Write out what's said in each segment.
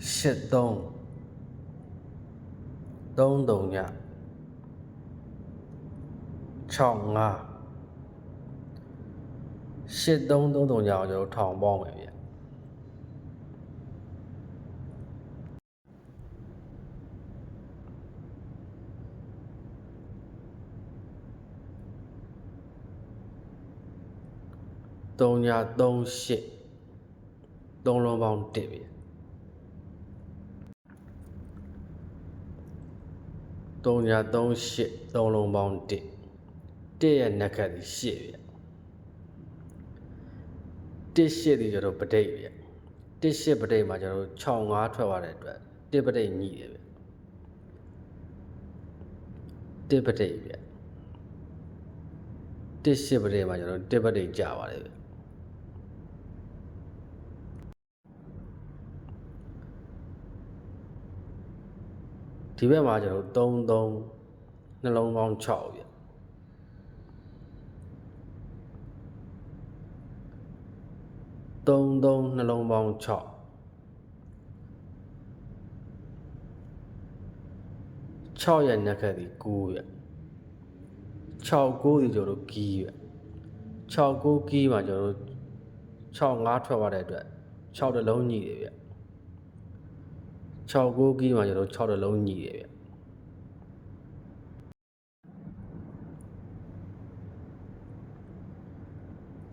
83 33ည65 8333ညအောင်ကျွန်တော်ထောင်ပေါင်းမယ်ဗျ338 3လုံးပေါင်း1ပြီ 338 3လုံးပေါင်း1 1ရဲ့နှက်ခတ်ဒီ8ပြတစ်ရှစ်ဒီကျတော့ပဋိဗျတစ်ရှစ်ပဋိမှာကျတော့6 5ထွက်သွားတဲ့အတွက်တစ်ပဋိညိတယ်ဗျတစ်ပဋိဗျတစ်ရှစ်ပဋိမှာကျတော့တစ်ပဋိကြာပါတယ်ဗျ ဒီဘက်မှာကျွန်တော်3 3နှလုံးပေါင်း6ဗျ3 3နှလုံးပေါင်း6 6ရဲ့နက်ခတ်ဒီ9ဗျ6 9ဒီကျွန်တော်တို့ကီးဗျ6 9ကီးမှာကျွန်တော်တို့6 5ထွက်သွားတဲ့အတွက်6တလုံးညှိတယ်ဗျ 6 9ကီးမှာကျွန်တော်6တလုံးညှိတယ်ဗျ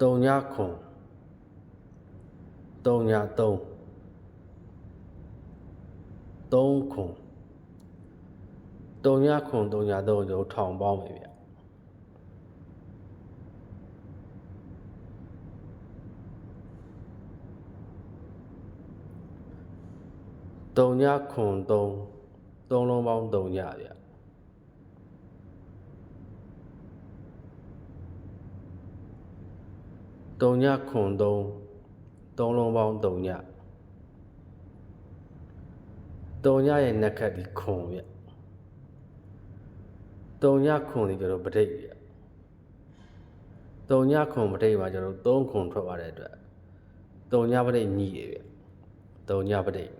တုံညခွန်တုံည3 3ခွန်တုံညခွန်တုံည3ကျွန်တော်ထောင်ပေါင်းမယ်ဗျ တုံညခွန်3 3လုံးပေါင်းတုံညဗျတုံညခွန်3 3လုံးပေါင်းတုံညတုံညရဲ့နက်ခတ်ဒီခွန်ဗျတုံညခွန်ဒီကျွန်တော်ပဋိတ်ဗျတုံညခွန်ပဋိတ်မှာကျွန်တော်3ခွန်ထွက်သွားတဲ့အတွက်တုံညပဋိတ်ညှိတယ်ဗျတုံညပဋိတ်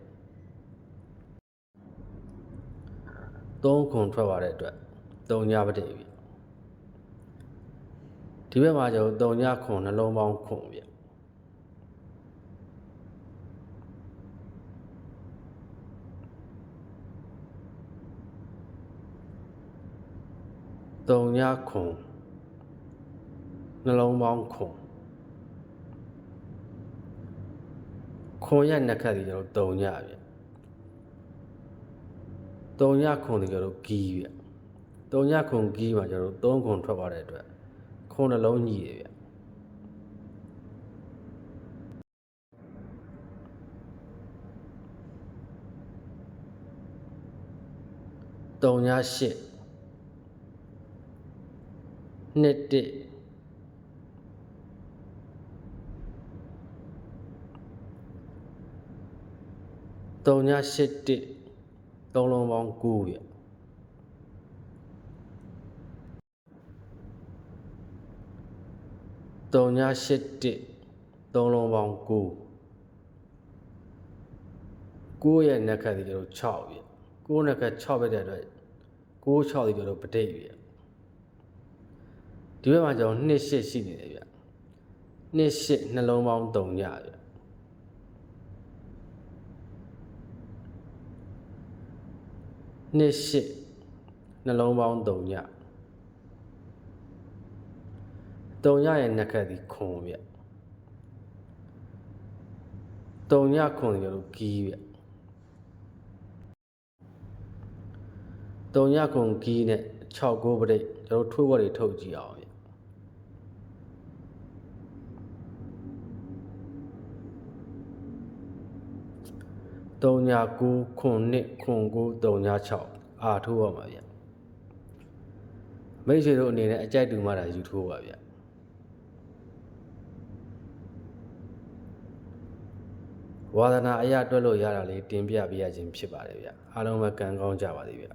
3ခုထွက်သွားတဲ့အတွက်3ညပတိပြီဒီဘက်မှာကျတော့3ညခွန်နှလုံးပေါင်းခွန်ပြီတုံညခုံနှလုံးပေါင်းခုံခုံရနှက်ခတ်ဒီကျွန်တော်တုံညပြ 3ညခွန်တွေကျတော့ဂီးဗျ3ညခွန်ဂီးမှာကျတော့3ခွန်ထွက်သွားတဲ့အတွက်ခွန်နှလုံးညီတယ်ဗျတုံညာ၈နှစ်တတုံညာ၈တ သုံးလုံးပေါင်း9ဗျတုံည8တစ်သုံးလုံးပေါင်း9 9ရဲ့နက်ခတ်ဒီကျွန်တော်6ဗျ9နက်ခတ်6ပဲတဲ့အတွက်9 6ဒီကျွန်တော်ပဋိတ်ဗျဒီဘက်မှာကျွန်တော်2 8ရှိနေတယ်ဗျ2 8နှလုံးပေါင်း3ည ဗျ2 8နှလုံးပေါင်း3ည3ညရဲ့နက်ခတ်ဒီခွန်ဗျ3ညခွန်ဒီကျွန်တော်ကီးဗျ3ညခွန်ကီးနဲ့6ကိုပရိတ်ကျွန်တော်ထွေးဝက်တွေထုတ်ကြည့်အောင်ဗျ 3ည9ခွန်2ခွန်9 3ည6အာထိုးပါမှာဗျမိတ်ဆွေတို့အနေနဲ့အကြိုက်တူမှတာယူထိုးပါဗျဝါသနာအရာတွက်လို့ရတာလေးတင်ပြပေးရခြင်းဖြစ်ပါတယ်ဗျအားလုံးပဲကံကောင်းကြပါစေဗျ